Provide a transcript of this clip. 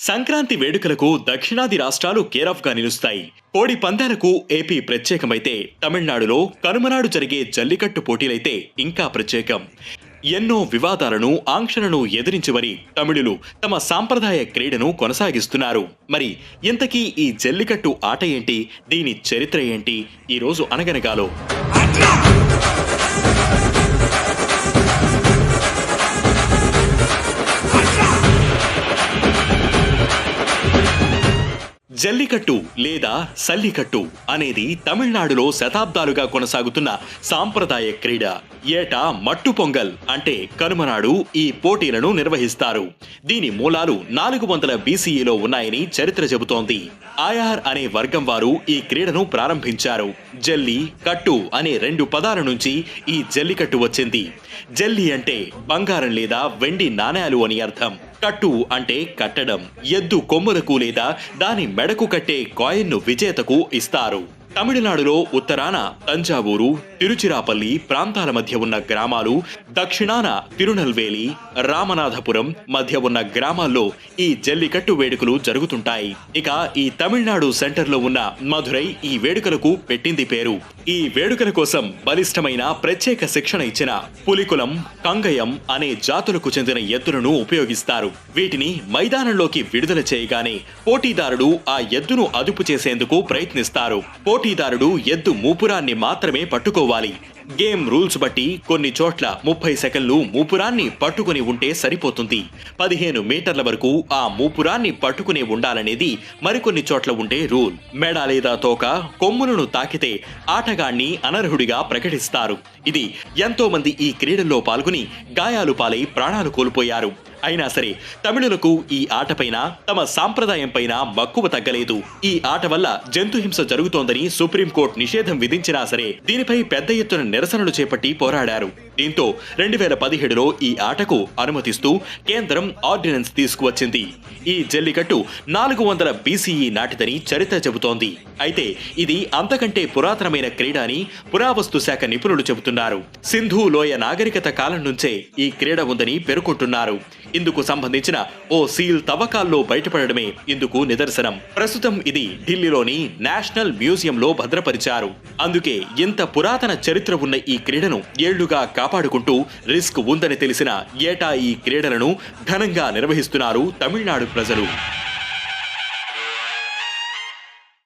సంక్రాంతి వేడుకలకు దక్షిణాది రాష్ట్రాలు కేరఫ్గా నిలుస్తాయి. కోడి పందాలకు ఏపీ ప్రత్యేకమైతే తమిళనాడులో కనుమనాడు జరిగే జల్లికట్టు పోటీలైతే ఇంకా ప్రత్యేకం. ఎన్నో వివాదాలను ఆంక్షలను ఎదిరించి మరి తమిళులు తమ సాంప్రదాయ క్రీడను కొనసాగిస్తున్నారు. మరి ఇంతకీ ఈ జల్లికట్టు ఆట ఏంటి? దీని చరిత్ర ఏంటి? ఈరోజు అనగనగాలో. జల్లికట్టు లేదా సల్లికట్టు అనేది తమిళనాడులో శతాబ్దాలుగా కొనసాగుతున్న సాంప్రదాయ క్రీడ. ఏటా మట్టు పొంగల్ అంటే కనుమనాడు ఈ పోటీలను నిర్వహిస్తారు. దీని మూలాలు నాలుగు వందల బీసీఈలో ఉన్నాయని చరిత్ర చెబుతోంది. ఆయార్ అనే వర్గం వారు ఈ క్రీడను ప్రారంభించారు. జల్లి కట్టు అనే రెండు పదాల నుంచి ఈ జల్లికట్టు వచ్చింది. జల్లి అంటే బంగారం లేదా వెండి నాణేలు అని అర్థం. కట్టు అంటే కట్టడం ఎద్దు కొమ్ములకు లేదా దాని మెడ మెడకు కట్టే కాయిన్ను విజేతకు ఇస్తారు. తమిళనాడులో ఉత్తరాన తంజావూరు తిరుచిరాపల్లి ప్రాంతాల మధ్య ఉన్న గ్రామాలు దక్షిణాన తిరునల్వేలి రామనాథపురం మధ్య ఉన్న గ్రామాల్లో ఈ జల్లికట్టు వేడుకలు జరుగుతుంటాయి. ఇక ఈ తమిళనాడు సెంటర్లో ఉన్న మధురై ఈ వేడుకలకు పెట్టింది పేరు. ఈ వేడుకల కోసం బలిష్టమైన ప్రత్యేక శిక్షణ ఇచ్చిన పులికులం కంగయం అనే జాతులకు చెందిన ఎద్దులను ఉపయోగిస్తారు. వీటిని మైదానంలోకి విడుదల చేయగానే పోటీదారుడు ఆ ఎద్దును అదుపు చేసేందుకు ప్రయత్నిస్తారు. పోటీదారుడు ఎద్దు మూపురాన్ని మాత్రమే పట్టుకోవాలి. గేమ్ రూల్స్ బట్టి కొన్ని చోట్ల ముప్పై సెకండ్లు మూపురాన్ని పట్టుకుని ఉంటే సరిపోతుంది. పదిహేను మీటర్ల వరకు ఆ మూపురాన్ని పట్టుకుని ఉండాలనేది మరికొన్ని చోట్ల ఉండే రూల్. మెడ లేదా తోక కొమ్ములను తాకితే ఆటగాణ్ణి అనర్హుడిగా ప్రకటిస్తారు. ఇది ఎంతో మంది ఈ క్రీడల్లో పాల్గొని గాయాలు పాలై ప్రాణాలు కోల్పోయారు. అయినా సరే తమిళులకు ఈ ఆటపైన తమ సాంప్రదాయం పైన మక్కువ తగ్గలేదు. ఈ ఆట వల్ల జంతుహింస జరుగుతోందని సుప్రీంకోర్టు నిషేధం విధించినా సరే దీనిపై పెద్ద ఎత్తున నిరసనలు చేపట్టి పోరాడారు. దీంతో రెండు వేల పదిహేడులో ఈ ఆటకు అనుమతిస్తూ కేంద్రం ఆర్డినెన్స్ తీసుకువచ్చింది. ఈ జల్లికట్టు నాలుగు వందల బీసీఈ నాటిదని చరిత్ర చెబుతోంది. అయితే ఇది అంతకంటే పురాతనమైన క్రీడ అని పురావస్తు శాఖ నిపుణులు చెబుతున్నారు. సింధు లోయ నాగరికత కాలం నుంచే ఈ క్రీడ ఉందని పేర్కొంటున్నారు. ఇందుకు సంబంధించిన ఓ సీల్ తవ్వకాల్లో బయటపడడమే ఇందుకు నిదర్శనం. ప్రస్తుతం ఇది ఢిల్లీలోని నేషనల్ మ్యూజియంలో భద్రపరిచారు. అందుకే ఇంత పురాతన చరిత్ర ఉన్న ఈ క్రీడను ఏళ్ళుగా కాపాడుకుంటూ రిస్క్ ఉందని తెలిసిన ఏటా ఈ క్రీడలను ఘనంగా నిర్వహిస్తున్నారు తమిళనాడు ప్రజలు.